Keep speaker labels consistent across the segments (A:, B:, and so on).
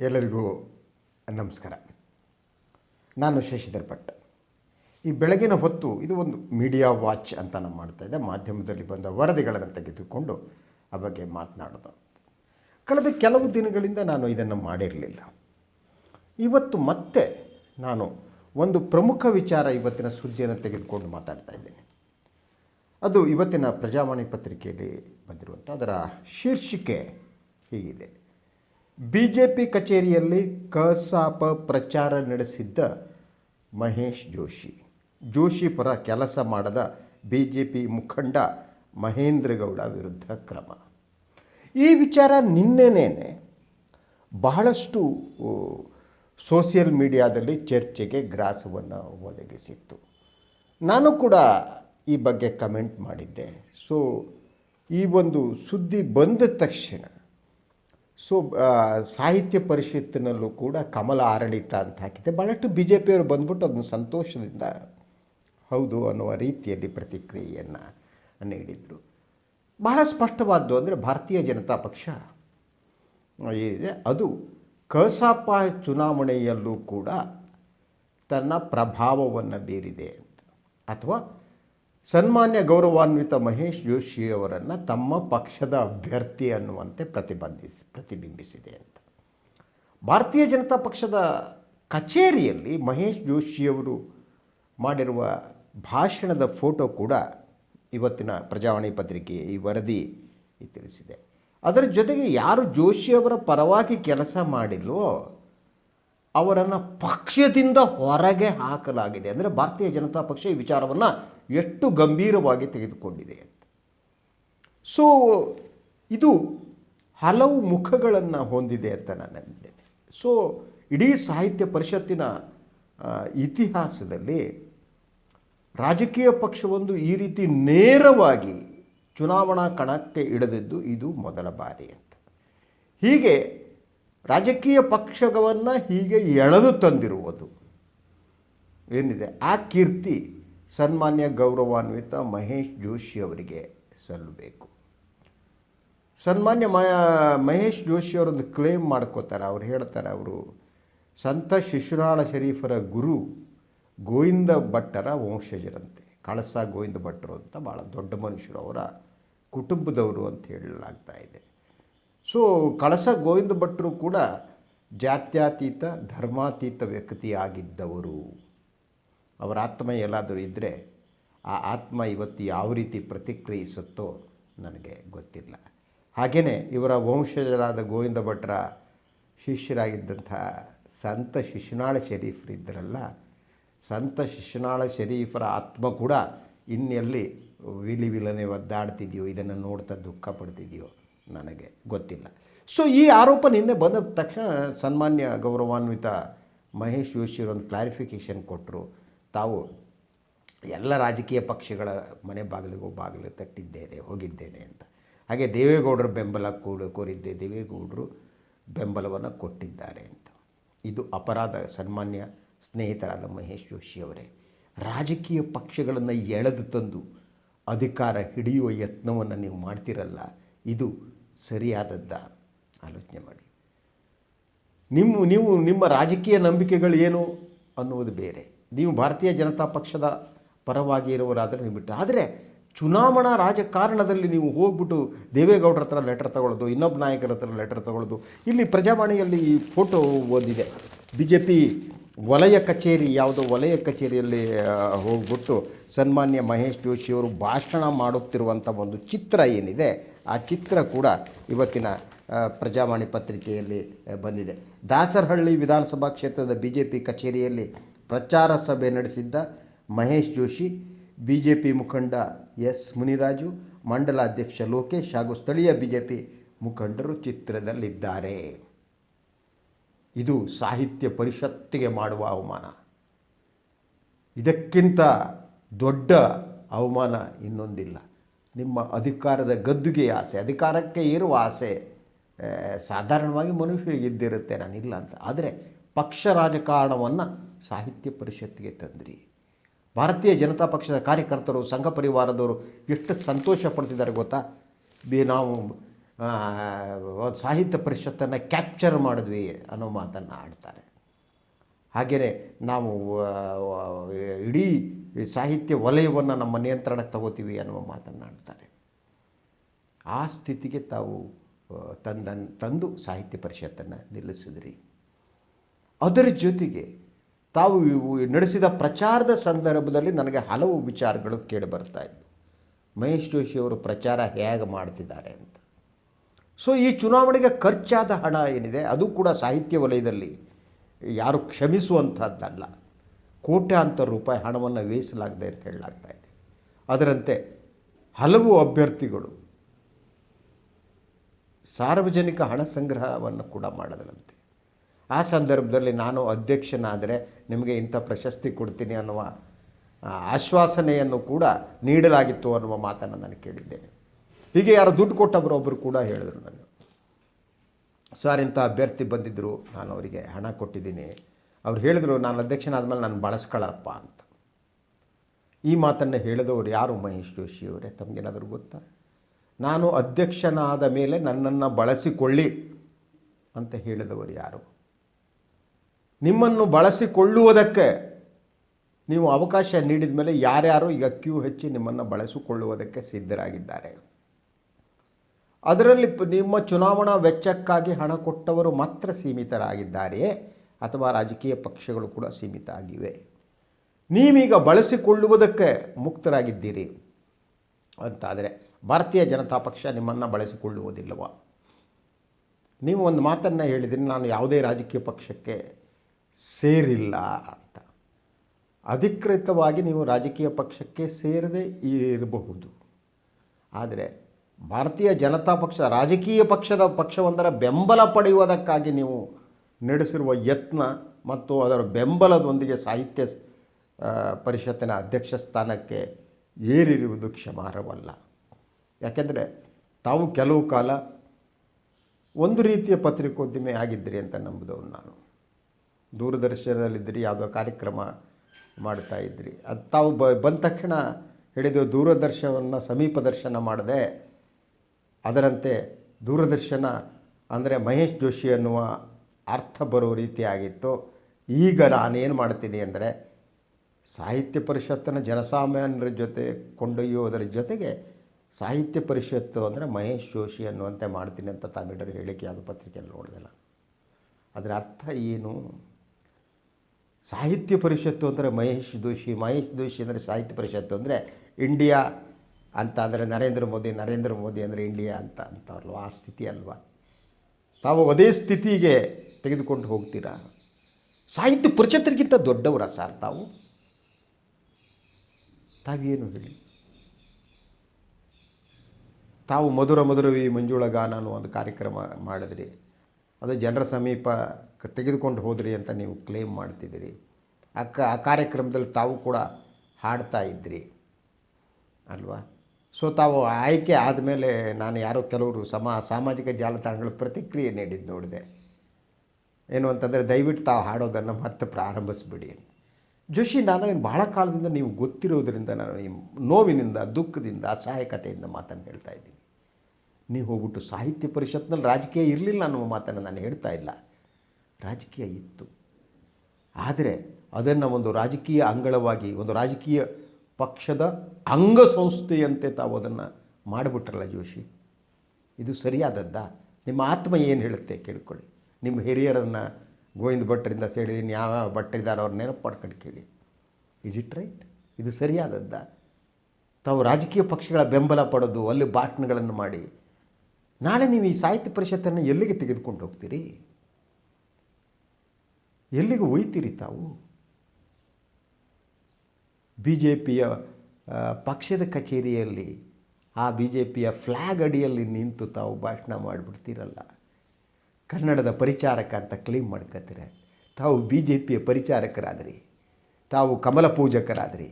A: ಎಲ್ಲರಿಗೂ ನಮಸ್ಕಾರ. ನಾನು ಶಶಿಧರ್ ಭಟ್. ಈ ಬೆಳಗಿನ ಹೊತ್ತು ಇದು ಒಂದು ಮೀಡಿಯಾ ವಾಚ್ ಅಂತ ನಾನು ಮಾಡ್ತಾ ಇದ್ದೆ. ಮಾಧ್ಯಮದಲ್ಲಿ ಬಂದ ವರದಿಗಳನ್ನು ತೆಗೆದುಕೊಂಡು ಆ ಬಗ್ಗೆ ಮಾತನಾಡೋದು ಕಳೆದ ಕೆಲವು ದಿನಗಳಿಂದ ನಾನು ಇದನ್ನು ಮಾಡಿರಲಿಲ್ಲ. ಇವತ್ತು ಮತ್ತೆ ನಾನು ಒಂದು ಪ್ರಮುಖ ವಿಚಾರ ಇವತ್ತಿನ ಸುದ್ದಿಯನ್ನು ತೆಗೆದುಕೊಂಡು ಮಾತಾಡ್ತಾ ಇದ್ದೇನೆ. ಅದು ಇವತ್ತಿನ ಪ್ರಜಾವಾಣಿ ಪತ್ರಿಕೆಯಲ್ಲಿ ಬಂದಿರುವಂಥ ಅದರ ಶೀರ್ಷಿಕೆ ಹೀಗಿದೆ. ಬಿ ಜೆ ಪಿ ಕಚೇರಿಯಲ್ಲಿ ಕಸಾಪ ಪ್ರಚಾರ ನಡೆಸಿದ್ದ ಮಹೇಶ್ ಜೋಶಿ. ಜೋಶಿ ಪರ ಕೆಲಸ ಮಾಡದ ಬಿಜೆಪಿ ಮುಖಂಡ ಮಹೇಂದ್ರಗೌಡ ವಿರುದ್ಧ ಕ್ರಮ. ಈ ವಿಚಾರ ನಿನ್ನೆನೇ ಬಹಳಷ್ಟು ಸೋಷಿಯಲ್ ಮೀಡಿಯಾದಲ್ಲಿ ಚರ್ಚೆಗೆ ಗ್ರಾಸವನ್ನು ಒದಗಿಸಿತ್ತು. ನಾನು ಕೂಡ ಈ ಬಗ್ಗೆ ಕಮೆಂಟ್ ಮಾಡಿದ್ದೆ. ಸೊ, ಈ ಒಂದು ಸುದ್ದಿ ಬಂದ ತಕ್ಷಣ ಸೊ ಸಾಹಿತ್ಯ ಪರಿಷತ್ತಿನಲ್ಲೂ ಕೂಡ ಕಮಲ ಆಡಳಿತ ಅಂತ ಹಾಕಿದೆ ಭಾಳಷ್ಟು ಬಿ ಜೆ ಪಿಯವರು ಬಂದ್ಬಿಟ್ಟು ಅದನ್ನು ಸಂತೋಷದಿಂದ ಹೌದು ಅನ್ನುವ ರೀತಿಯಲ್ಲಿ ಪ್ರತಿಕ್ರಿಯೆಯನ್ನು ನೀಡಿದರು. ಬಹಳ ಸ್ಪಷ್ಟವಾದ್ದು ಅಂದರೆ ಭಾರತೀಯ ಜನತಾ ಪಕ್ಷ ಏನಿದೆ, ಅದು ಕಸಾಪ ಚುನಾವಣೆಯಲ್ಲೂ ಕೂಡ ತನ್ನ ಪ್ರಭಾವವನ್ನು ಬೀರಿದೆ ಅಂತ. ಅಥವಾ ಸನ್ಮಾನ್ಯ ಗೌರವಾನ್ವಿತ ಮಹೇಶ್ ಜೋಶಿ ಅವರನ್ನು ತಮ್ಮ ಪಕ್ಷದ ಅಭ್ಯರ್ಥಿ ಅನ್ನುವಂತೆ ಪ್ರತಿಬಂಧಿಸಿ, ಪ್ರತಿಬಿಂಬಿಸಿದೆ ಅಂತ. ಭಾರತೀಯ ಜನತಾ ಪಕ್ಷದ ಕಚೇರಿಯಲ್ಲಿ ಮಹೇಶ್ ಜೋಶಿಯವರು ಮಾಡಿರುವ ಭಾಷಣದ ಫೋಟೋ ಕೂಡ ಇವತ್ತಿನ ಪ್ರಜಾವಾಣಿ ಪತ್ರಿಕೆ ಈ ವರದಿ ತಿಳಿಸಿದೆ. ಅದರ ಜೊತೆಗೆ ಯಾರು ಜೋಶಿಯವರ ಪರವಾಗಿ ಕೆಲಸ ಮಾಡಿಲ್ಲೋ ಅವರನ್ನು ಪಕ್ಷದಿಂದ ಹೊರಗೆ ಹಾಕಲಾಗಿದೆ. ಅಂದರೆ ಭಾರತೀಯ ಜನತಾ ಪಕ್ಷ ಈ ವಿಚಾರವನ್ನು ಎಷ್ಟು ಗಂಭೀರವಾಗಿ ತೆಗೆದುಕೊಂಡಿದೆ ಅಂತ. ಸೊ ಇದು ಹಲವು ಮುಖಗಳನ್ನು ಹೊಂದಿದೆ ಅಂತ ನಾನು ಅಂದಿದ್ದೇನೆ. ಸೊ ಇಡೀ ಸಾಹಿತ್ಯ ಪರಿಷತ್ತಿನ ಇತಿಹಾಸದಲ್ಲಿ ರಾಜಕೀಯ ಪಕ್ಷವೊಂದು ಈ ರೀತಿ ನೇರವಾಗಿ ಚುನಾವಣಾ ಕಣಕ್ಕೆ ಇಳಿದಿದ್ದು ಇದು ಮೊದಲ ಬಾರಿ ಅಂತ. ಹೀಗೆ ರಾಜಕೀಯ ಪಕ್ಷವನ್ನು ಹೀಗೆ ಎಳೆದು ತಂದಿರುವುದು ಏನಿದೆ? ಆ ಕೀರ್ತಿ ಸನ್ಮಾನ್ಯ ಗೌರವಾನ್ವಿತ ಮಹೇಶ್ ಜೋಶಿ ಅವರಿಗೆ ಸಲ್ಲಬೇಕು. ಸನ್ಮಾನ್ಯ ಮಹೇಶ್ ಜೋಶಿ ಅವರೊಂದು ಕ್ಲೇಮ್ ಮಾಡ್ಕೋತಾರೆ. ಅವ್ರು ಹೇಳ್ತಾರೆ, ಅವರು ಸಂತ ಶಿಶುನಾಳ ಶರೀಫರ ಗುರು ಗೋವಿಂದ ಭಟ್ಟರ ವಂಶಜರಂತೆ. ಕಳಸ ಗೋವಿಂದ ಭಟ್ಟರು ಅಂತ ಭಾಳ ದೊಡ್ಡ ಮನುಷ್ಯರು. ಅವರ ಕುಟುಂಬದವರು ಅಂತ ಹೇಳಲಾಗ್ತಾ ಇದೆ. ಸೊ ಕಳಸ ಗೋವಿಂದ ಭಟ್ಟರು ಕೂಡ ಜಾತ್ಯಾತೀತ, ಧರ್ಮಾತೀತ ವ್ಯಕ್ತಿಯಾಗಿದ್ದವರು. ಅವರ ಆತ್ಮ ಎಲ್ಲಾದರೂ ಇದ್ದರೆ ಆ ಆತ್ಮ ಇವತ್ತು ಯಾವ ರೀತಿ ಪ್ರತಿಕ್ರಿಯಿಸುತ್ತೋ ನನಗೆ ಗೊತ್ತಿಲ್ಲ. ಹಾಗೆಯೇ ಇವರ ವಂಶಜರಾದ ಗೋವಿಂದ ಭಟ್ರ ಶಿಷ್ಯರಾಗಿದ್ದಂಥ ಸಂತ ಶಿಶುನಾಳ ಶರೀಫರಿದ್ದರಲ್ಲ ಸಂತ ಶಿಶುನಾಳ ಶರೀಫರ ಆತ್ಮ ಕೂಡ ಇನ್ನೆಲ್ಲಿ ವಿಲಿ ವಿಲನೆ ಒದ್ದಾಡ್ತಿದೆಯೋ, ಇದನ್ನು ನೋಡ್ತಾ ದುಃಖ ಪಡ್ತಿದೆಯೋ ನನಗೆ ಗೊತ್ತಿಲ್ಲ. ಸೊ ಈ ಆರೋಪ ನಿನ್ನೆ ಬಂದ ತಕ್ಷಣ ಸನ್ಮಾನ್ಯ ಗೌರವಾನ್ವಿತ ಮಹೇಶ್ ಜೋಶಿಯವರು ಒಂದು ಕ್ಲಾರಿಫಿಕೇಷನ್ ಕೊಟ್ಟರು ತಾವು ಎಲ್ಲ ರಾಜಕೀಯ ಪಕ್ಷಗಳ ಮನೆ ಬಾಗಿಲಿಗೂ ಬಾಗಿಲು ತಟ್ಟಿದ್ದೇನೆ, ಹೋಗಿದ್ದೇನೆ ಅಂತ. ಹಾಗೆ ದೇವೇಗೌಡರ ಬೆಂಬಲ ಕೂಡ, ಕೋರಿದ್ದೆ, ದೇವೇಗೌಡರು ಬೆಂಬಲವನ್ನು ಕೊಟ್ಟಿದ್ದಾರೆ ಅಂತ. ಇದು ಅಪರಾಧ, ಸನ್ಮಾನ್ಯ ಸ್ನೇಹಿತರಾದ ಮಹೇಶ್ ಜೋಶಿಯವರೇ ರಾಜಕೀಯ ಪಕ್ಷಗಳನ್ನು ಎಳೆದು ತಂದು ಅಧಿಕಾರ ಹಿಡಿಯುವ ಯತ್ನವನ್ನು ನೀವು ಮಾಡ್ತಿರಲ್ಲ, ಇದು ಸರಿಯಾದದ್ದ? ಆಲೋಚನೆ ಮಾಡಿ. ನಿಮ್ಮ, ನೀವು, ನಿಮ್ಮ ರಾಜಕೀಯ ನಂಬಿಕೆಗಳು ಏನು ಅನ್ನುವುದು ಬೇರೆ. ನೀವು ಭಾರತೀಯ ಜನತಾ ಪಕ್ಷದ ಪರವಾಗಿ ಇರುವವರಾದರೆ ನೀವು ಬಿಟ್ಟು ಆದರೆ ಚುನಾವಣಾ ರಾಜಕಾರಣದಲ್ಲಿ ನೀವು ಹೋಗ್ಬಿಟ್ಟು ದೇವೇಗೌಡರ ಹತ್ರ ಲೆಟರ್ ತಗೊಳ್ಳೋದು, ಇನ್ನೊಬ್ಬ ನಾಯಕರ ಹತ್ರ ಲೆಟರ್ ತಗೊಳ್ಳೋದು. ಇಲ್ಲಿ ಪ್ರಜಾವಾಣಿಯಲ್ಲಿ ಈ ಫೋಟೋ ಓದಿದೆ ಬಿ ಜೆ ಪಿ ವಲಯ ಕಚೇರಿ, ಯಾವುದೋ ವಲಯ ಕಚೇರಿಯಲ್ಲಿ ಹೋಗ್ಬಿಟ್ಟು ಸನ್ಮಾನ್ಯ ಮಹೇಶ್ ಜೋಶಿಯವರು ಭಾಷಣ ಮಾಡುತ್ತಿರುವಂಥ ಒಂದು ಚಿತ್ರ ಏನಿದೆ, ಆ ಚಿತ್ರ ಕೂಡ ಇವತ್ತಿನ ಪ್ರಜಾವಾಣಿ ಪತ್ರಿಕೆಯಲ್ಲಿ ಬಂದಿದೆ. ದಾಸರಹಳ್ಳಿ ವಿಧಾನಸಭಾ ಕ್ಷೇತ್ರದ ಬಿ ಜೆ ಪಿ ಕಚೇರಿಯಲ್ಲಿ ಪ್ರಚಾರ ಸಭೆ ನಡೆಸಿದ್ದ ಮಹೇಶ್ ಜೋಶಿ, ಬಿಜೆಪಿ ಮುಖಂಡ ಎಸ್ ಮುನಿರಾಜು, ಮಂಡಲ ಅಧ್ಯಕ್ಷ ಲೋಕೇಶ್ ಹಾಗೂ ಸ್ಥಳೀಯ ಬಿಜೆಪಿ ಮುಖಂಡರು ಚಿತ್ರದಲ್ಲಿದ್ದಾರೆ. ಇದು ಸಾಹಿತ್ಯ ಪರಿಷತ್ತಿಗೆ ಮಾಡುವ ಅವಮಾನ. ಇದಕ್ಕಿಂತ ದೊಡ್ಡ ಅವಮಾನ ಇನ್ನೊಂದಿಲ್ಲ. ನಿಮ್ಮ ಅಧಿಕಾರದ ಗದ್ದುಗೆ ಆಸೆ, ಅಧಿಕಾರಕ್ಕೆ ಏರುವ ಆಸೆ ಸಾಧಾರಣವಾಗಿ ಮನುಷ್ಯರಿಗೆ ಇದ್ದಿರುತ್ತೆ, ನಾನಿಲ್ಲ ಅಂತ. ಆದರೆ ಪಕ್ಷ ರಾಜಕಾರಣವನ್ನು ಸಾಹಿತ್ಯ ಪರಿಷತ್ತಿಗೆ ತಂದ್ರಿ. ಭಾರತೀಯ ಜನತಾ ಪಕ್ಷದ ಕಾರ್ಯಕರ್ತರು, ಸಂಘ ಪರಿವಾರದವರು ಎಷ್ಟು ಸಂತೋಷ ಪಡ್ತಿದ್ದಾರೆ ಗೊತ್ತಾ? ಬಿ ನಾವು ಸಾಹಿತ್ಯ ಪರಿಷತ್ತನ್ನು ಕ್ಯಾಪ್ಚರ್ ಮಾಡಿದ್ವಿ ಅನ್ನೋ ಮಾತನ್ನು ಆಡ್ತಾರೆ. ಹಾಗೆಯೇ ನಾವು ಇಡೀ ಸಾಹಿತ್ಯ ವಲಯವನ್ನು ನಮ್ಮ ನಿಯಂತ್ರಣಕ್ಕೆ ತಗೋತೀವಿ ಅನ್ನುವ ಮಾತನ್ನು ಆಡ್ತಾರೆ. ಆ ಸ್ಥಿತಿಗೆ ತಾವು ತಂದ ತಂದು ಸಾಹಿತ್ಯ ಪರಿಷತ್ತನ್ನು ನಿಲ್ಲಿಸಿದ್ರಿ. ಅದರ ಜೊತೆಗೆ ತಾವು ನಡೆಸಿದ ಪ್ರಚಾರದ ಸಂದರ್ಭದಲ್ಲಿ ನನಗೆ ಹಲವು ವಿಚಾರಗಳು ಕೇಳಿ ಬರ್ತಾ ಇದ್ವು. ಮಹೇಶ್ ಜೋಶಿಯವರು ಪ್ರಚಾರ ಹೇಗೆ ಮಾಡ್ತಿದ್ದಾರೆ ಅಂತ. ಸೊ ಈ ಚುನಾವಣೆಗೆ ಖರ್ಚಾದ ಹಣ ಏನಿದೆ, ಅದು ಕೂಡ ಸಾಹಿತ್ಯ ವಲಯದಲ್ಲಿ ಯಾರು ಕ್ಷಮಿಸುವಂಥದ್ದಲ್ಲ. ಕೋಟ್ಯಾಂತರ ರೂಪಾಯಿ ಹಣವನ್ನು ವ್ಯಯಿಸಲಾಗಿದೆ ಅಂತ ಹೇಳಲಾಗ್ತಾ ಇದೆ. ಅದರಂತೆ ಹಲವು ಅಭ್ಯರ್ಥಿಗಳು ಸಾರ್ವಜನಿಕ ಹಣ ಸಂಗ್ರಹವನ್ನು ಕೂಡ ಮಾಡದರಂತೆ. ಆ ಸಂದರ್ಭದಲ್ಲಿ ನಾನು ಅಧ್ಯಕ್ಷನಾದರೆ ನಿಮಗೆ ಇಂಥ ಪ್ರಶಸ್ತಿ ಕೊಡ್ತೀನಿ ಅನ್ನುವ ಆಶ್ವಾಸನೆಯನ್ನು ಕೂಡ ನೀಡಲಾಗಿತ್ತು ಅನ್ನುವ ಮಾತನ್ನು ನಾನು ಕೇಳಿದ್ದೇನೆ. ಹೀಗೆ ಯಾರು ದುಡ್ಡು ಕೊಟ್ಟವರು ಒಬ್ಬರು ಕೂಡ ಹೇಳಿದರು ನಾನು ಸರ್, ಇಂಥ ಅಭ್ಯರ್ಥಿ ಬಂದಿದ್ದರು ನಾನು ಅವರಿಗೆ ಹಣ ಕೊಟ್ಟಿದ್ದೀನಿ. ಅವ್ರು ಹೇಳಿದರು, ನಾನು ಅಧ್ಯಕ್ಷನಾದ ಮೇಲೆ ನಾನು ಬಳಸ್ಕೊಳ್ಳಪ್ಪ ಅಂತ. ಈ ಮಾತನ್ನು ಹೇಳಿದವರು ಯಾರು? ಮಹೇಶ್ ಜೋಶಿ ಅವರೇ. ತಮಗೇನಾದರೂ ಗೊತ್ತಾ? ನಾನು ಅಧ್ಯಕ್ಷನಾದ ಮೇಲೆ ನನ್ನನ್ನು ಬಳಸಿಕೊಳ್ಳಿ ಅಂತ ಹೇಳಿದವರು ಯಾರು? ನಿಮ್ಮನ್ನು ಬಳಸಿಕೊಳ್ಳುವುದಕ್ಕೆ ನೀವು ಅವಕಾಶ ನೀಡಿದ ಮೇಲೆ ಯಾರ್ಯಾರು ಈಗ ಕ್ಯೂ ಹೆಚ್ಚಿ ನಿಮ್ಮನ್ನು ಬಳಸಿಕೊಳ್ಳುವುದಕ್ಕೆ ಸಿದ್ಧರಾಗಿದ್ದಾರೆ. ಅದರಲ್ಲಿ ನಿಮ್ಮ ಚುನಾವಣಾ ವೆಚ್ಚಕ್ಕಾಗಿ ಹಣ ಕೊಟ್ಟವರು ಮಾತ್ರ ಸೀಮಿತರಾಗಿದ್ದಾರೆಯೇ ಅಥವಾ ರಾಜಕೀಯ ಪಕ್ಷಗಳು ಕೂಡ ಸೀಮಿತ ಆಗಿವೆ ನೀವೀಗ ಬಳಸಿಕೊಳ್ಳುವುದಕ್ಕೆ ಮುಕ್ತರಾಗಿದ್ದೀರಿ ಅಂತಾದರೆ ಭಾರತೀಯ ಜನತಾ ಪಕ್ಷ ನಿಮ್ಮನ್ನು ಬಳಸಿಕೊಳ್ಳುವುದಿಲ್ಲವ? ನೀವು ಒಂದು ಮಾತನ್ನು ಹೇಳಿದಿರಿ, ನಾನು ಯಾವುದೇ ರಾಜಕೀಯ ಪಕ್ಷಕ್ಕೆ ಸೇರಿಲ್ಲ ಅಂತ. ಅಧಿಕೃತವಾಗಿ ನೀವು ರಾಜಕೀಯ ಪಕ್ಷಕ್ಕೆ ಸೇರದೇ ಇರಬಹುದು. ಆದರೆ ಭಾರತೀಯ ಜನತಾ ಪಕ್ಷ, ರಾಜಕೀಯ ಪಕ್ಷದ ಪಕ್ಷವೊಂದರ ಬೆಂಬಲ ಪಡೆಯುವುದಕ್ಕಾಗಿ ನೀವು ನಡೆಸಿರುವ ಯತ್ನ ಮತ್ತು ಅದರ ಬೆಂಬಲದೊಂದಿಗೆ ಸಾಹಿತ್ಯ ಪರಿಷತ್ತಿನ ಅಧ್ಯಕ್ಷ ಸ್ಥಾನಕ್ಕೆ ಏರಿರುವುದು ಕ್ಷಮಾರ್ಹವಲ್ಲ. ಯಾಕೆಂದರೆ ತಾವು ಕೆಲವು ಕಾಲ ಒಂದು ರೀತಿಯ ಪತ್ರಿಕೋದ್ಯಮಿ ಆಗಿದ್ದಿರಿ ಅಂತ ನಂಬಿದವನು ನಾನು. ದೂರದರ್ಶನದಲ್ಲಿದ್ದಿರಿ ಯಾವುದೋ ಕಾರ್ಯಕ್ರಮ ಮಾಡ್ತಾ ಇದ್ರಿ. ಅದು ತಾವು ಬ, ಬಂದ ತಕ್ಷಣ ಹಿಡಿದು ದೂರದರ್ಶನವನ್ನು ಸಮೀಪ ದರ್ಶನ ಮಾಡದೆ, ಅದರಂತೆ ದೂರದರ್ಶನ ಅಂದರೆ ಮಹೇಶ್ ಜೋಶಿ ಅನ್ನುವ ಅರ್ಥ ಬರೋ ರೀತಿಯಾಗಿತ್ತು ಈಗ ನಾನೇನು ಮಾಡ್ತೀನಿ ಅಂದರೆ ಸಾಹಿತ್ಯ ಪರಿಷತ್ತನ್ನು ಜನಸಾಮಾನ್ಯರ ಜೊತೆ ಕೊಂಡೊಯ್ಯುವುದರ ಜೊತೆಗೆ ಸಾಹಿತ್ಯ ಪರಿಷತ್ತು ಅಂದರೆ ಮಹೇಶ್ ಜೋಶಿ ಅನ್ನುವಂತೆ ಮಾಡ್ತೀನಿ ಅಂತ ತಾವಿಡರು ಹೇಳಿಕೆ ಅದು ಪತ್ರಿಕೆಯಲ್ಲಿ ನೋಡಿದೆ ಅದರ ಅರ್ಥ ಏನು? ಸಾಹಿತ್ಯ ಪರಿಷತ್ತು ಅಂದರೆ ಮಹೇಶ್ ದೋಷಿ ಮಹೇಶ್ ದೋಷಿ ಅಂದರೆ ಸಾಹಿತ್ಯ ಪರಿಷತ್ತು ಅಂದರೆ ಇಂಡಿಯಾ ಅಂತ ಅಂದರೆ ನರೇಂದ್ರ ಮೋದಿ ನರೇಂದ್ರ ಮೋದಿ ಅಂದರೆ ಇಂಡಿಯಾ ಅಂತ ಅಂತಾರಲ್ವ ಆ ಸ್ಥಿತಿ ಅಲ್ವಾ? ತಾವು ಅದೇ ಸ್ಥಿತಿಗೆ ತೆಗೆದುಕೊಂಡು ಹೋಗ್ತೀರಾ? ಸಾಹಿತ್ಯ ಪರಿಷತ್ತರಿಗಿಂತ ದೊಡ್ಡವರ ಸರ್ ತಾವು? ತಾವೇನು ಹೇಳಿ? ತಾವು ಮಧುರ ಮಧುರವಿ ಮಂಜುಳ ಗಾನ ಅನ್ನೋ ಒಂದು ಕಾರ್ಯಕ್ರಮ ಮಾಡಿದ್ರಿ. ಅದು ಜನರ ಸಮೀಪ ತೆಗೆದುಕೊಂಡು ಹೋದ್ರಿ ಅಂತ ನೀವು ಕ್ಲೇಮ್ ಮಾಡ್ತಿದ್ದೀರಿ. ಆ ಆ ಕಾರ್ಯಕ್ರಮದಲ್ಲಿ ತಾವು ಕೂಡ ಹಾಡ್ತಾ ಇದ್ರಿ. ಅಲ್ವಾ? ಸೊ ತಾವು ಆಯ್ಕೆ ಆದಮೇಲೆ ನಾನು ಯಾರೋ ಕೆಲವರು ಸಮ, ಸಾಮಾಜಿಕ ಜಾಲತಾಣಗಳ ಪ್ರತಿಕ್ರಿಯೆ ನೀಡಿದ್ದು ನೋಡಿದೆ. ಏನು ಅಂತಂದರೆ, ದಯವಿಟ್ಟು ತಾವು ಹಾಡೋದನ್ನು ಮತ್ತೆ ಪ್ರಾರಂಭಿಸ್ಬಿಡಿ ಜೋಶಿ ನಾನು ಏನು ಬಹಳ ಕಾಲದಿಂದ ನೀವು ಗೊತ್ತಿರೋದರಿಂದ ನಾನು ನೋವಿನಿಂದ, ದುಃಖದಿಂದ, ಅಸಹಾಯಕತೆಯಿಂದ ಮಾತನ್ನು ಹೇಳ್ತಾ ಇದ್ದೀನಿ. ನೀವು ಹೋಗ್ಬಿಟ್ಟು ಸಾಹಿತ್ಯ ಪರಿಷತ್ನಲ್ಲಿ ರಾಜಕೀಯ ಇರಲಿಲ್ಲ ಅನ್ನುವ ಮಾತನ್ನು ನಾನು ಹೇಳ್ತಾ ಇಲ್ಲ. ರಾಜಕೀಯ ಇತ್ತು. ಆದರೆ ಅದನ್ನು ಒಂದು ರಾಜಕೀಯ ಅಂಗಳವಾಗಿ, ಒಂದು ರಾಜಕೀಯ ಪಕ್ಷದ ಅಂಗಸಂಸ್ಥೆಯಂತೆ ತಾವು ಅದನ್ನು ಮಾಡಿಬಿಟ್ರಲ್ಲ ಜೋಶಿ? ಇದು ಸರಿಯಾದದ್ದ? ನಿಮ್ಮ ಆತ್ಮ ಏನು ಹೇಳುತ್ತೆ ಕೇಳ್ಕೊಳ್ಳಿ. ನಿಮ್ಮ ಹಿರಿಯರನ್ನು ಗೋವಿಂದ ಭಟ್ರಿಂದ ಸೇರಿ ಯಾವ ಭಟ್ರಿದ್ದಾರೆ ಅವ್ರ ನೆನಪು ಮಾಡ್ಕೊಂಡು ಕೇಳಿ. ಇಸ್ ಇಟ್ ರೈಟ್ ಇದು ಸರಿಯಾದದ್ದ? ತಾವು ರಾಜಕೀಯ ಪಕ್ಷಗಳ ಬೆಂಬಲ ಪಡೆದು ಅಲ್ಲಿ ಭಾಷಣಗಳನ್ನು ಮಾಡಿ ನಾಳೆ ನೀವು ಈ ಸಾಹಿತ್ಯ ಪರಿಷತ್ತನ್ನು ಎಲ್ಲಿಗೆ ತೆಗೆದುಕೊಂಡು ಹೋಗ್ತೀರಿ? ಎಲ್ಲಿಗೆ ಒಯ್ತೀರಿ ತಾವು? ಬಿ ಜೆ ಪಿಯ ಪಕ್ಷದ ಕಚೇರಿಯಲ್ಲಿ, ಆ ಬಿ ಜೆ ಪಿಯ ಫ್ಲ್ಯಾಗ್ ಅಡಿಯಲ್ಲಿ ನಿಂತು ತಾವು ಭಾಷಣ ಮಾಡಿಬಿಡ್ತೀರಲ್ಲ? ಕನ್ನಡದ ಪರಿಚಾರಕ ಅಂತ ಕ್ಲೇಮ್ ಮಾಡ್ಕೋತೀರ ತಾವು ಬಿ ಜೆ ಪಿಯ ಪರಿಚಾರಕರಾದ್ರಿ, ತಾವು ಕಮಲ ಪೂಜಕರಾದ್ರಿ,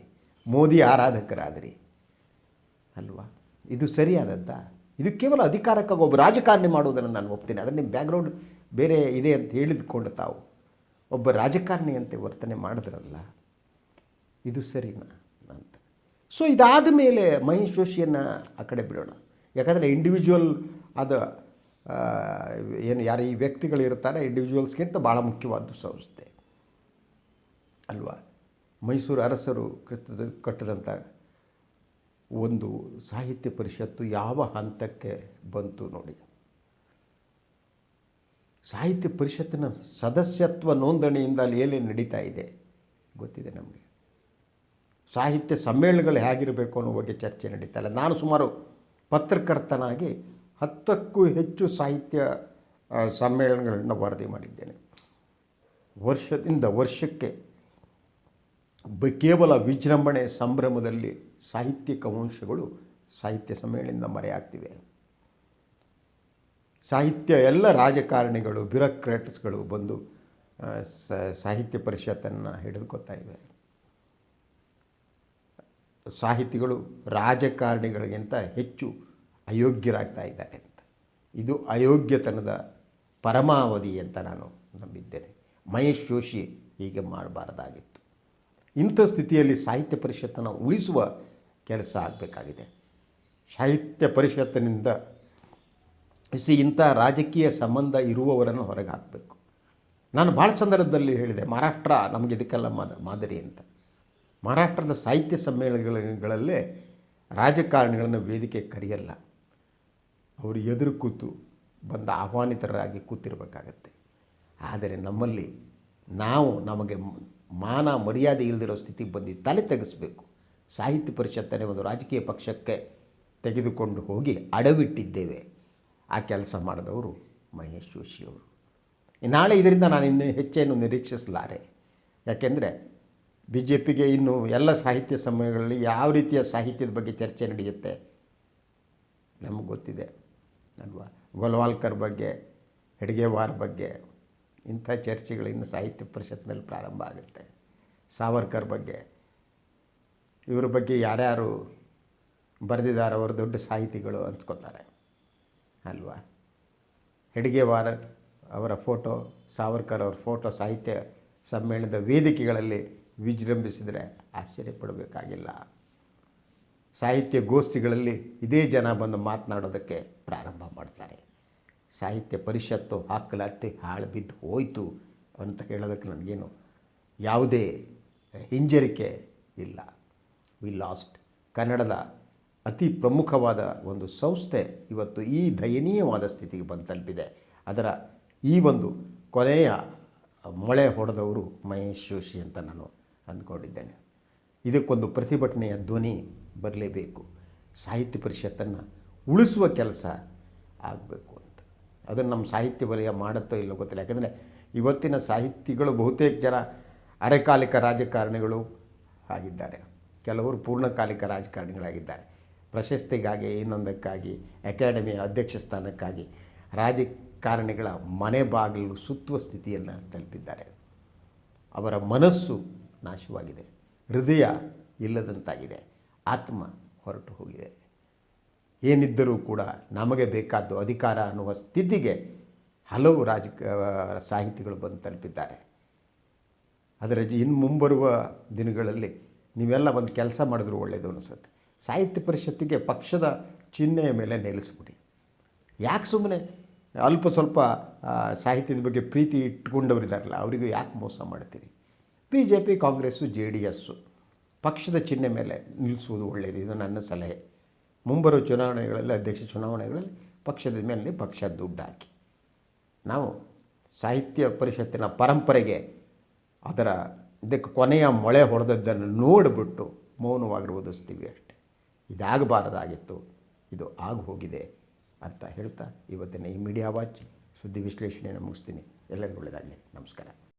A: ಮೋದಿ ಆರಾಧಕರಾದ್ರಿ, ಅಲ್ವಾ? ಇದು ಸರಿಯಾದದ್ದ? ಇದು ಕೇವಲ ಅಧಿಕಾರಕ್ಕಾಗಿ ಒಬ್ಬ ರಾಜಕಾರಣಿ ಮಾಡುವುದನ್ನು ನಾನು ಒಪ್ತೀನಿ. ಅದನ್ನು ನಿಮ್ಮ ಬ್ಯಾಕ್ಗ್ರೌಂಡ್ ಬೇರೆ ಇದೆ ಅಂತ ಹೇಳಿದ್ಕೊಂಡು ತಾವು ಒಬ್ಬ ರಾಜಕಾರಣಿಯಂತೆ ವರ್ತನೆ ಮಾಡಿದ್ರಲ್ಲ, ಇದು ಸರಿನಾ ಅಂತ. ಸೊ ಇದಾದ ಮೇಲೆ ಮಹೇಶ್ ಜೋಶಿಯನ್ನು ಆ ಕಡೆ ಬಿಡೋಣ. ಯಾಕಂದರೆ ಇಂಡಿವಿಜುವಲ್ ಅದು ಏನು ಯಾರು ಈ ವ್ಯಕ್ತಿಗಳು ಇರ್ತಾರೆ ಇಂಡಿವಿಜುವಲ್ಸ್ಗಿಂತ ಭಾಳ ಮುಖ್ಯವಾದ ಸಂಸ್ಥೆ. ಅಲ್ವಾ? ಮೈಸೂರು ಅರಸರು ಕಟ್ಟಿದಂಥ ಒಂದು ಸಾಹಿತ್ಯ ಪರಿಷತ್ತು ಯಾವ ಹಂತಕ್ಕೆ ಬಂತು ನೋಡಿ. ಸಾಹಿತ್ಯ ಪರಿಷತ್ತಿನ ಸದಸ್ಯತ್ವ ನೋಂದಣಿಯಿಂದ ಅಲ್ಲಿ ಏಲೇ ನಡೀತಾ ಇದೆ ಗೊತ್ತಿದೆ ನಮಗೆ. ಸಾಹಿತ್ಯ ಸಮ್ಮೇಳನಗಳು ಹೇಗಿರಬೇಕು ಅನ್ನೋ ಬಗ್ಗೆ ಚರ್ಚೆ ನಡೀತಾ ಇಲ್ಲ. ನಾನು ಸುಮಾರು ಪತ್ರಕರ್ತನಾಗಿ ಹತ್ತಕ್ಕೂ ಹೆಚ್ಚು ಸಾಹಿತ್ಯ ಸಮ್ಮೇಳನಗಳನ್ನು ವರದಿ ಮಾಡಿದ್ದೇನೆ. ವರ್ಷದಿಂದ ವರ್ಷಕ್ಕೆ ಕೇವಲ ವಿಜೃಂಭಣೆ ಸಂಭ್ರಮದಲ್ಲಿ ಸಾಹಿತ್ಯಿಕ ವಂಶಗಳು ಸಾಹಿತ್ಯ ಸಮ್ಮೇಳನದಿಂದ ಮರೆಯಾಗ್ತಿವೆ. ಸಾಹಿತ್ಯ ಎಲ್ಲ ರಾಜಕಾರಣಿಗಳು, ಬ್ಯೂರೋಕ್ರಾಟ್ಸ್ಗಳು ಬಂದು ಸಾಹಿತ್ಯ ಪರಿಷತ್ತನ್ನು ಹಿಡಿದುಕೊತಾ ಇವೆ. ಸಾಹಿತಿಗಳು ರಾಜಕಾರಣಿಗಳಿಗಿಂತ ಹೆಚ್ಚು ಅಯೋಗ್ಯರಾಗ್ತಾ ಇದ್ದಾರೆ ಅಂತ. ಇದು ಅಯೋಗ್ಯತನದ ಪರಮಾವಧಿ ಅಂತ ನಾನು ನಂಬಿದ್ದೇನೆ. ಮಹೇಶ್ ಜೋಶಿ ಹೀಗೆ ಮಾಡಬಾರ್ದಾಗಿತ್ತು. ಇಂಥ ಸ್ಥಿತಿಯಲ್ಲಿ ಸಾಹಿತ್ಯ ಪರಿಷತ್ತನ್ನು ಉಳಿಸುವ ಕೆಲಸ ಆಗಬೇಕಾಗಿದೆ. ಸಾಹಿತ್ಯ ಪರಿಷತ್ತಿನಿಂದ ಸಿ ಇಂಥ ರಾಜಕೀಯ ಸಂಬಂಧ ಇರುವವರನ್ನು ಹೊರಗೆ ಹಾಕಬೇಕು. ನಾನು ಭಾಳ ಸಂದರ್ಭದಲ್ಲಿ ಹೇಳಿದೆ, ಮಹಾರಾಷ್ಟ್ರ ನಮಗೆ ಇದಕ್ಕೆಲ್ಲ ಮಾದ, ಮಾದರಿ ಅಂತ. ಮಹಾರಾಷ್ಟ್ರದ ಸಾಹಿತ್ಯ ಸಮ್ಮೇಳನಗಳಲ್ಲೇ ರಾಜಕಾರಣಿಗಳನ್ನು ವೇದಿಕೆ ಕರೆಯಲ್ಲ. ಅವರು ಎದುರು ಕೂತು ಬಂದ ಆಹ್ವಾನಿತರಾಗಿ ಕೂತಿರಬೇಕಾಗತ್ತೆ. ಆದರೆ ನಮ್ಮಲ್ಲಿ ನಾವು ನಮಗೆ ಮಾನ ಮರ್ಯಾದೆ ಇಲ್ಲದಿರೋ ಸ್ಥಿತಿಗೆ ಬಂದು ತಲೆ ತೆಗೆಸಬೇಕು. ಸಾಹಿತ್ಯ ಪರಿಷತ್ತನ್ನೇ ಒಂದು ರಾಜಕೀಯ ಪಕ್ಷಕ್ಕೆ ತೆಗೆದುಕೊಂಡು ಹೋಗಿ ಅಡವಿಟ್ಟಿದ್ದೇವೆ. ಆ ಕೆಲಸ ಮಾಡಿದವರು ಮಹೇಶ್ ಜೋಶಿಯವರು ನಾಳೆ ಇದರಿಂದ ನಾನು ಇನ್ನೂ ಹೆಚ್ಚೇನು ನಿರೀಕ್ಷಿಸಲಾರೆ. ಯಾಕೆಂದರೆ ಬಿ ಜೆ ಪಿಗೆ ಇನ್ನು ಎಲ್ಲ ಸಾಹಿತ್ಯ ಸಮಯಗಳಲ್ಲಿ ಯಾವ ರೀತಿಯ ಸಾಹಿತ್ಯದ ಬಗ್ಗೆ ಚರ್ಚೆ ನಡೆಯುತ್ತೆ? ನಮಗೆ ಗೊತ್ತಿದೆ. ಅಲ್ವಾ? ಗೋಲ್ವಾಲ್ಕರ್ ಬಗ್ಗೆ, ಹೆಡ್ಗೆವಾರ್ ಬಗ್ಗೆ ಇಂಥ ಚರ್ಚೆಗಳು ಇನ್ನು ಸಾಹಿತ್ಯ ಪರಿಷತ್ನಲ್ಲಿ ಪ್ರಾರಂಭ ಆಗುತ್ತೆ. ಸಾವರ್ಕರ್ ಬಗ್ಗೆ. ಇವರ ಬಗ್ಗೆ ಯಾರ್ಯಾರು ಬರೆದಿದ್ದಾರೆ ಅವರು ದೊಡ್ಡ ಸಾಹಿತಿಗಳು ಅನ್ಸ್ಕೋತಾರೆ. ಅಲ್ವಾ? ಹೆಡ್ಗೇವಾರ್ ಅವರ ಫೋಟೋ, ಸಾವರ್ಕರ್ ಅವರ ಫೋಟೋ ಸಾಹಿತ್ಯ ಸಮ್ಮೇಳನದ ವೇದಿಕೆಗಳಲ್ಲಿ ವಿಜೃಂಭಿಸಿದರೆ ಆಶ್ಚರ್ಯಪಡಬೇಕಾಗಿಲ್ಲ ಸಾಹಿತ್ಯ ಗೋಷ್ಠಿಗಳಲ್ಲಿ ಇದೇ ಜನ ಬಂದು ಮಾತನಾಡೋದಕ್ಕೆ ಪ್ರಾರಂಭ ಮಾಡ್ತಾರೆ. ಸಾಹಿತ್ಯ ಪರಿಷತ್ತು ಹಾಕಲತ್ತಿ ಹಾಳು ಬಿದ್ದು ಹೋಯಿತು ಅಂತ ಹೇಳೋದಕ್ಕೆ ನನಗೇನು ಯಾವುದೇ ಹಿಂಜರಿಕೆ ಇಲ್ಲ. ವಿ ಲಾಸ್ಟ್ ಕನ್ನಡದ ಅತಿ ಪ್ರಮುಖವಾದ ಒಂದು ಸಂಸ್ಥೆ ಇವತ್ತು ಈ ದಯನೀಯವಾದ ಸ್ಥಿತಿಗೆ ಬಂದು ತಲುಪಿದೆ ಅದರ ಈ ಒಂದು ಕೊನೆಯ ಮೊಳೆ ಹೊಡೆದವರು ಮಹೇಶ್ ಜೋಶಿ ಅಂತ ನಾನು ಅಂದ್ಕೊಂಡಿದ್ದೇನೆ. ಇದಕ್ಕೊಂದು ಪ್ರತಿಭಟನೆಯ ಧ್ವನಿ ಬರಲೇಬೇಕು. ಸಾಹಿತ್ಯ ಪರಿಷತ್ತನ್ನು ಉಳಿಸುವ ಕೆಲಸ ಆಗಬೇಕು ಅದನ್ನು ನಮ್ಮ ಸಾಹಿತ್ಯ ವಲಯ ಮಾಡುತ್ತೋ ಇಲ್ಲೋ ಗೊತ್ತಿಲ್ಲ. ಯಾಕಂದರೆ ಇವತ್ತಿನ ಸಾಹಿತಿಗಳು ಬಹುತೇಕ ಜನ ಅರೆಕಾಲಿಕ ರಾಜಕಾರಣಿಗಳು ಆಗಿದ್ದಾರೆ. ಕೆಲವರು ಪೂರ್ಣಕಾಲಿಕ ರಾಜಕಾರಣಿಗಳಾಗಿದ್ದಾರೆ. ಪ್ರಶಸ್ತಿಗಾಗಿ, ಇನ್ನೊಂದಕ್ಕಾಗಿ ಅಕಾಡೆಮಿಯ ಅಧ್ಯಕ್ಷ ಸ್ಥಾನಕ್ಕಾಗಿ ರಾಜಕಾರಣಿಗಳ ಮನೆ ಬಾಗಿಲು ಸುತ್ತುವ ಸ್ಥಿತಿಯನ್ನು ತಲುಪಿದ್ದಾರೆ. ಅವರ ಮನಸ್ಸು ನಾಶವಾಗಿದೆ. ಹೃದಯ ಇಲ್ಲದಂತಾಗಿದೆ. ಆತ್ಮ ಹೊರಟು ಹೋಗಿದೆ. ಏನಿದ್ದರೂ ಕೂಡ ನಮಗೆ ಬೇಕಾದ್ದು ಅಧಿಕಾರ ಅನ್ನುವ ಸ್ಥಿತಿಗೆ ಹಲವು ರಾಜ ಸಾಹಿತಿಗಳು ಬಂದು ತಲುಪಿದ್ದಾರೆ. ಅದರ ಇನ್ನು ಮುಂಬರುವ ದಿನಗಳಲ್ಲಿ ನೀವೆಲ್ಲ ಒಂದು ಕೆಲಸ ಮಾಡಿದ್ರು ಒಳ್ಳೆಯದು ಅನಿಸುತ್ತೆ. ಸಾಹಿತ್ಯ ಪರಿಷತ್ತಿಗೆ ಪಕ್ಷದ ಚಿಹ್ನೆಯ ಮೇಲೆ ನಿಲ್ಲಿಸ್ಬಿಡಿ. ಯಾಕೆ ಸುಮ್ಮನೆ ಅಲ್ಪ ಸ್ವಲ್ಪ ಸಾಹಿತ್ಯದ ಬಗ್ಗೆ ಪ್ರೀತಿ ಇಟ್ಕೊಂಡವರಿದ್ದಾರಲ್ಲ ಅವರಿಗೂ ಯಾಕೆ ಮೋಸ ಮಾಡ್ತೀರಿ? B J P Congress, J D S ಪಕ್ಷದ ಚಿಹ್ನೆ ಮೇಲೆ ನಿಲ್ಲಿಸುವುದು ಒಳ್ಳೆಯದು ಇದು ನನ್ನ ಸಲಹೆ. ಮುಂಬರುವ ಚುನಾವಣೆಗಳಲ್ಲಿ, ಅಧ್ಯಕ್ಷ ಚುನಾವಣೆಗಳಲ್ಲಿ ಪಕ್ಷದ ಮೇಲೆ ಪಕ್ಷ ದುಡ್ಡು ಹಾಕಿ ನಾವು ಸಾಹಿತ್ಯ ಪರಿಷತ್ತಿನ ಪರಂಪರೆಗೆ ಅದರ ಇದಕ್ಕೆ ಕೊನೆಯ ಮೊಳೆ ಹೊಡೆದದ್ದನ್ನು ನೋಡಿಬಿಟ್ಟು ಮೌನವಾಗಿ ಓದಿಸ್ತೀವಿ ಅಷ್ಟೆ. ಇದಾಗಬಾರದಾಗಿತ್ತು, ಇದು ಆಗಿ ಹೋಗಿದೆ ಅಂತ ಹೇಳ್ತಾ ಇವತ್ತಿನ ಈ ಮೀಡಿಯಾ ವಾಚ್ ಸುದ್ದಿ ವಿಶ್ಲೇಷಣೆಯನ್ನು ಮುಗಿಸ್ತೀನಿ. ಎಲ್ಲರಿಗೂ ಒಳ್ಳೆಯದಾಗಲಿ. ನಮಸ್ಕಾರ.